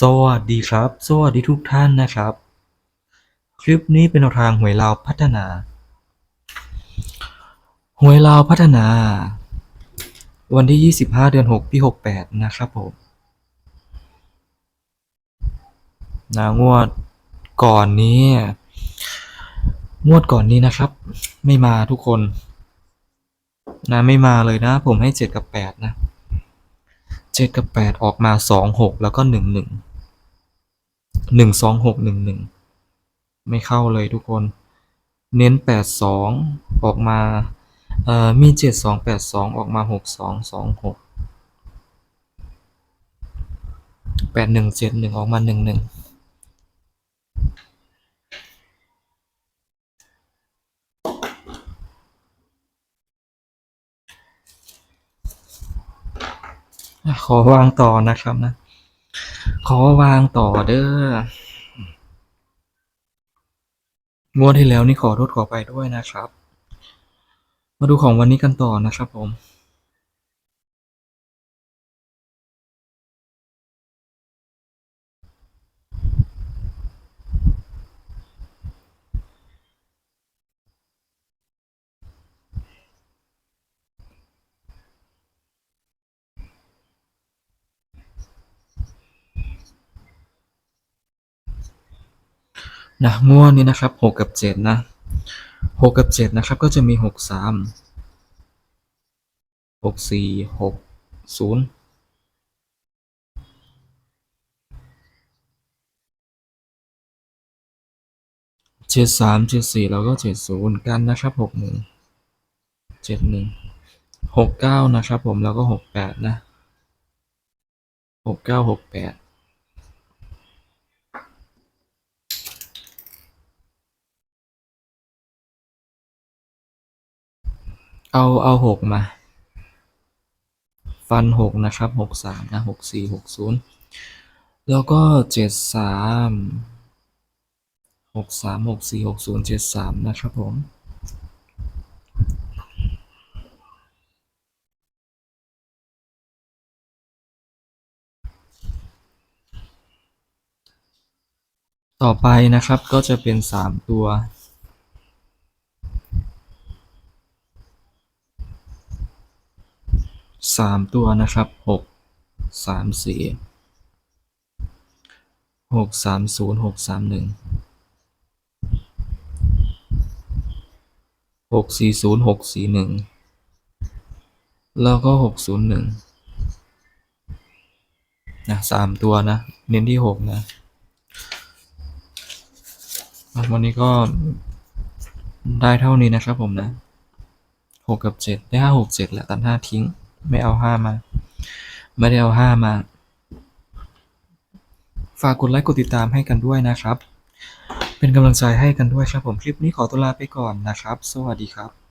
สวัสดีครับ สวัสดีทุกท่านนะครับ คลิปนี้เป็นทางหวยลาวพัฒนา หวยลาวพัฒนา วันที่ 25 เดือน 6 ปี 68 นะครับผมนางวดก่อนนี้ งวดก่อนนี้นะครับ ไม่มาทุกคน นะไม่มาเลยนะ ผมให้ 7 กับ 8 นะ7กับ 8 ออกมา 2 6 แล้วก็ 1 1 หนึ่งสองหกหนึ่งหนึ่งไม่เข้าเลยทุกคน เน้นแปดสองออกมาเอ่อมีเจ็ดสองแปดสองออกมาหกสองสองหกแปดหนึ่งเจ็ดหนึ่งออกมาหนึ่งหนึ่งขอวางต่อนะครับนะ ขอวางต่อเด้องวดที่แล้วนี่ขอโทษขอไปด้วยนะครับ มาดูของวันนี้กันต่อนะครับผม นะงวดนี้นะครับหกกับเจ็ดนะหกกับเจ็ดนะครับก็จะมีหกสามหกสี่หกศูนย์เจ็ดสามเจ็ดสี่แล้วก็เจ็ดศูนย์กันนะครับหกหนึ่งเจ็ดหนึ่งหกเก้านะครับผมแล้วก็หกแปดนะหกเก้าหกแปด เอาเอาหกมา ฟันหกนะครับหกสามนะหกสี่หกศูนย์แล้วก็เจ็ดสามหกสามหกสี่หกศูนย์เจ็ดสามนะครับผมต่อไปนะครับก็จะเป็นสามตัว สามตัวนะครับหกสามสี่หกสามศูนย์หกสามหนึ่งหกสี่ศูนย์หกสี่หนึ่งแล้วก็หกศูนย์หนึ่งนะสามตัวนะ เน้นที่หกนะ วันนี้ก็ได้เท่านี้นะครับผมนะหกกับเจ็ดได้ห้าหกเจ็ดแหละตัดห้าทิ้ง ไม่เอาห้ามา ไม่ได้เอาห้ามา ฝากกดไลค์กดติดตามให้กันด้วยนะครับ เป็นกำลังใจให้กันด้วยครับผมคลิปนี้ขอตัวลาไปก่อนนะครับ สวัสดีครับ